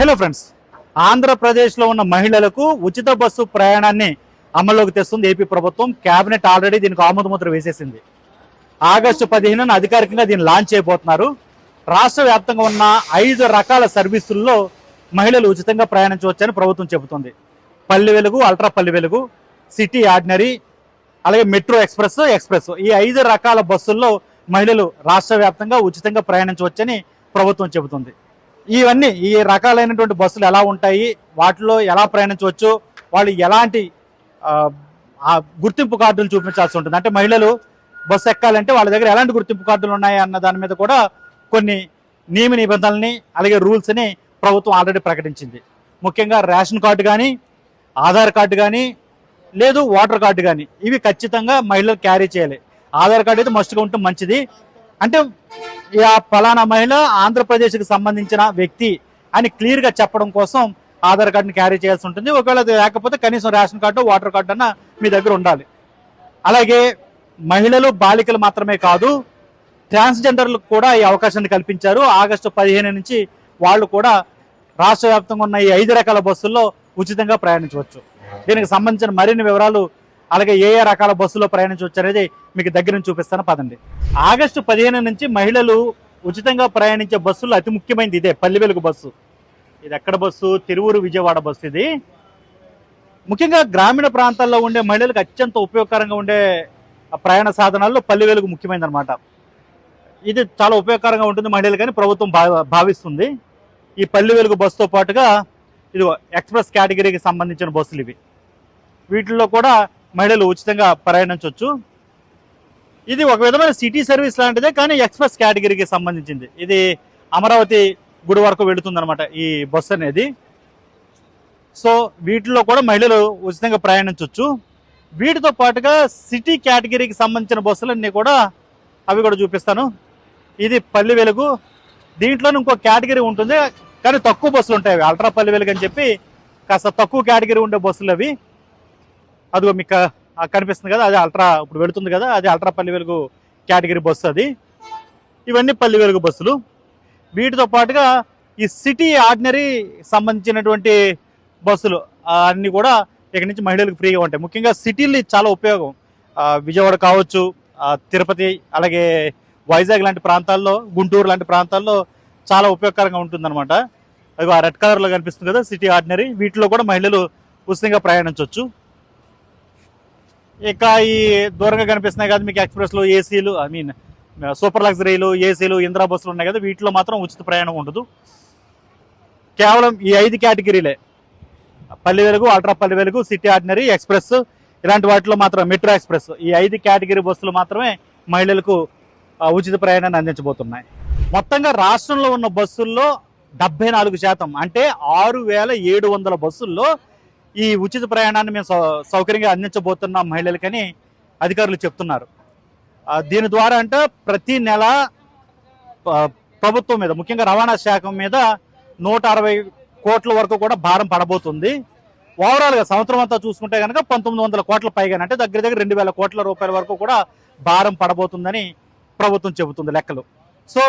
Hello friends ఆంధ్రప్రదేశ్లో ఉన్న మహిళలకు ఉచిత బస్సు ప్రయాణాన్ని అమల్లోకి తెస్తుంది ఏపీ ప్రభుత్వం. కేబినెట్ ఆల్రెడీ దీనికి ఆమోదముద్ర వేసేసింది. ఆగస్టు పదిహేనున అధికారికంగా దీన్ని లాంచ్ చేయబోతున్నారు. రాష్ట్ర వ్యాప్తంగా ఉన్న ఐదు రకాల సర్వీసుల్లో మహిళలు ఉచితంగా ప్రయాణించవచ్చని ప్రభుత్వం చెబుతుంది. Palle Velugu ultra Palle Velugu city ordinary అలాగే మెట్రో ఎక్స్ప్రెస్ ఎక్స్ప్రెస్. ఈ ఐదు రకాల బస్సుల్లో మహిళలు రాష్ట్ర వ్యాప్తంగా ఉచితంగా ప్రయాణించవచ్చని ప్రభుత్వం చెబుతుంది. ఇవన్నీ ఈ రకాలైనటువంటి బస్సులు ఎలా ఉంటాయి వాటిలో ఎలా ప్రయాణించవచ్చు వాళ్ళు ఎలాంటి గుర్తింపు కార్డులు చూపించాల్సి ఉంటుంది. అంటే మహిళలు బస్సు ఎక్కాలంటే వాళ్ళ దగ్గర ఎలాంటి గుర్తింపు కార్డులు ఉన్నాయి అన్న దాని మీద కూడా కొన్ని నియమ నిబంధనల్ని అలాగే రూల్స్ని ప్రభుత్వం ఆల్రెడీ ప్రకటించింది. ముఖ్యంగా రేషన్ కార్డు కానీ ఆధార్ కార్డు కానీ లేదు ఓటర్ కార్డు కానీ ఇవి ఖచ్చితంగా మహిళలు క్యారీ చేయాలి. ఆధార్ కార్డు అయితే మస్ట్గా ఉంటే మంచిది. అంటే ఆ ఫలానా మహిళ ఆంధ్రప్రదేశ్కి సంబంధించిన వ్యక్తి అని క్లియర్గా చెప్పడం కోసం ఆధార్ కార్డుని క్యారీ చేయాల్సి ఉంటుంది. ఒకవేళ అది లేకపోతే కనీసం రేషన్ కార్డు వాటర్ కార్డు అన్న మీ దగ్గర ఉండాలి. అలాగే మహిళలు బాలికలు మాత్రమే కాదు ట్రాన్స్జెండర్లకు కూడా ఈ అవకాశాన్ని కల్పించారు. ఆగస్టు పదిహేను నుంచి వాళ్ళు కూడా రాష్ట్ర వ్యాప్తంగా ఉన్న ఈ ఐదు రకాల బస్సుల్లో ఉచితంగా ప్రయాణించవచ్చు. దీనికి సంబంధించిన మరిన్ని వివరాలు అలాగే ఏ ఏ రకాల బస్సులో ప్రయాణించవచ్చు అనేది మీకు దగ్గర నుంచి చూపిస్తాను. పదండి. ఆగస్టు పదిహేను నుంచి మహిళలు ఉచితంగా ప్రయాణించే బస్సులు అతి ముఖ్యమైనది ఇదే పల్లి వెలుగు బస్సు. ఇది ఎక్కడ బస్సు? తిరువురు విజయవాడ బస్సు ఇది. ముఖ్యంగా గ్రామీణ ప్రాంతాల్లో ఉండే మహిళలకు అత్యంత ఉపయోగకరంగా ఉండే ప్రయాణ సాధనాల్లో పల్లి వెలుగు ముఖ్యమైనది అనమాట ఇది చాలా ఉపయోగకరంగా ఉంటుంది మహిళలు కానీ ప్రభుత్వం భావిస్తుంది. ఈ పల్లె వెలుగు బస్సుతో పాటుగా ఇది ఎక్స్ప్రెస్ కేటగిరీకి సంబంధించిన బస్సులు ఇవి. వీటిల్లో కూడా మహిళలు ఉచితంగా ప్రయాణించవచ్చు. ఇది ఒక విధమైన సిటీ సర్వీస్ లాంటిదే కానీ ఎక్స్ప్రెస్ కేటగిరీకి సంబంధించింది. ఇది అమరావతి గుడి వరకు వెళుతుంది ఈ బస్సు అనేది. సో వీటిలో కూడా మహిళలు ఉచితంగా ప్రయాణించవచ్చు. వీటితో పాటుగా సిటీ కేటగిరీకి సంబంధించిన బస్సులన్నీ కూడా అవి కూడా చూపిస్తాను. ఇది పల్లి వెలుగు. దీంట్లోనే ఇంకో కేటగిరీ ఉంటుంది కానీ తక్కువ బస్సులు ఉంటాయి. అవి అల్ట్రా పల్లి వెలుగు అని చెప్పి కాస్త తక్కువ కేటగిరీ ఉండే బస్సులు అవి. అదిగో మీకు కనిపిస్తుంది కదా అది అల్ట్రా ఇప్పుడు వెళుతుంది కదా అది అల్ట్రా పల్లి వెలుగు కేటగిరీ బస్సు అది. ఇవన్నీ పల్లి వెలుగు బస్సులు. వీటితో పాటుగా ఈ సిటీ ఆర్డినరీ సంబంధించినటువంటి బస్సులు అన్నీ కూడా ఇక్కడ నుంచి మహిళలకు ఫ్రీగా ఉంటాయి. ముఖ్యంగా సిటీలు చాలా ఉపయోగం. విజయవాడ కావచ్చు తిరుపతి అలాగే వైజాగ్ లాంటి ప్రాంతాల్లో గుంటూరు లాంటి ప్రాంతాల్లో చాలా ఉపయోగకరంగా ఉంటుందన్నమాట. అది ఆ రెడ్ కలర్లో కనిపిస్తుంది కదా సిటీ ఆర్డినరీ వీటిలో కూడా మహిళలు ఉచితంగా ప్రయాణించవచ్చు. ఇక ఈ దూరంగా కనిపిస్తున్నాయి కదా మీకు ఎక్స్ప్రెస్లు ఏసీలు ఐ మీన్ సూపర్ లగ్జరీలు ఏసీలు ఇందిరా బస్సులు ఉన్నాయి కదా వీటిలో మాత్రం ఉచిత ప్రయాణం ఉండదు. కేవలం ఈ ఐదు కేటగిరీలే. పల్లె వెలుగు అల్ట్రా పల్లి వెలుగు సిటీ ఆర్డినరీ ఎక్స్ప్రెస్ ఇలాంటి వాటిలో మాత్రం మెట్రో ఎక్స్ప్రెస్. ఈ ఐదు కేటగిరీ బస్సులు మాత్రమే మహిళలకు ఉచిత ప్రయాణాన్ని అందించబోతున్నాయి. మొత్తంగా రాష్ట్రంలో ఉన్న బస్సుల్లో డెబ్బై నాలుగు శాతం అంటే ఆరు వేల ఏడు వందల బస్సుల్లో ఈ ఉచిత ప్రయాణాన్ని మేము సౌ- సౌకర్యంగా అందించబోతున్న మహిళలకని అధికారులు చెప్తున్నారు. దీని ద్వారా అంటే ప్రతి నెల ప్రభుత్వం మీద ముఖ్యంగా రవాణా శాఖ మీద నూట అరవై కోట్ల వరకు కూడా భారం పడబోతుంది. ఓవరాల్గా సంవత్సరం అంతా చూసుకుంటే కనుక పంతొమ్మిది వందల కోట్ల పైగా అంటే దగ్గర దగ్గర రెండు వేల కోట్ల రూపాయల వరకు కూడా భారం పడబోతుందని ప్రభుత్వం చెబుతుంది లెక్కలు. సో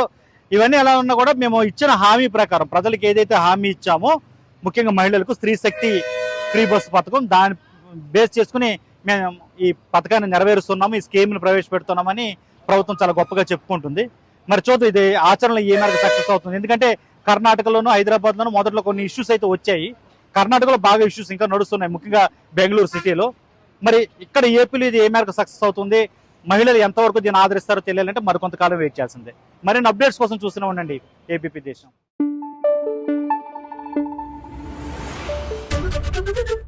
ఇవన్నీ ఎలా ఉన్నా కూడా మేము ఇచ్చిన హామీ ప్రకారం ప్రజలకు ఏదైతే హామీ ఇచ్చామో ముఖ్యంగా మహిళలకు స్త్రీ శక్తి ఫ్రీ బస్సు పథకం. దాన్ని బేస్ చేసుకుని మేము ఈ పథకాన్ని నెరవేరుస్తున్నాము ఈ స్కీమ్ని ప్రవేశపెడుతున్నామని ప్రభుత్వం చాలా గొప్పగా చెప్పుకుంటుంది. మరి చూద్దాం ఇది ఆచరణలో ఏ మేరకు సక్సెస్ అవుతుంది? ఎందుకంటే కర్ణాటకలోను హైదరాబాద్లోను మొదట్లో కొన్ని ఇష్యూస్ అయితే వచ్చాయి. కర్ణాటకలో బాగా ఇష్యూస్ ఇంకా నడుస్తున్నాయి ముఖ్యంగా బెంగళూరు సిటీలో. మరి ఇక్కడ ఏపీలో ఇది ఏ మేరకు సక్సెస్ అవుతుంది? మహిళలు ఎంతవరకు దీన్ని ఆదరిస్తారో తెలియాలంటే మరికొంతకాలం వెయిట్ చేయాల్సిందే. మరిన్ని అప్డేట్స్ కోసం చూస్తూనే ఉండండి ఏపీపీ దేశం. Thank you.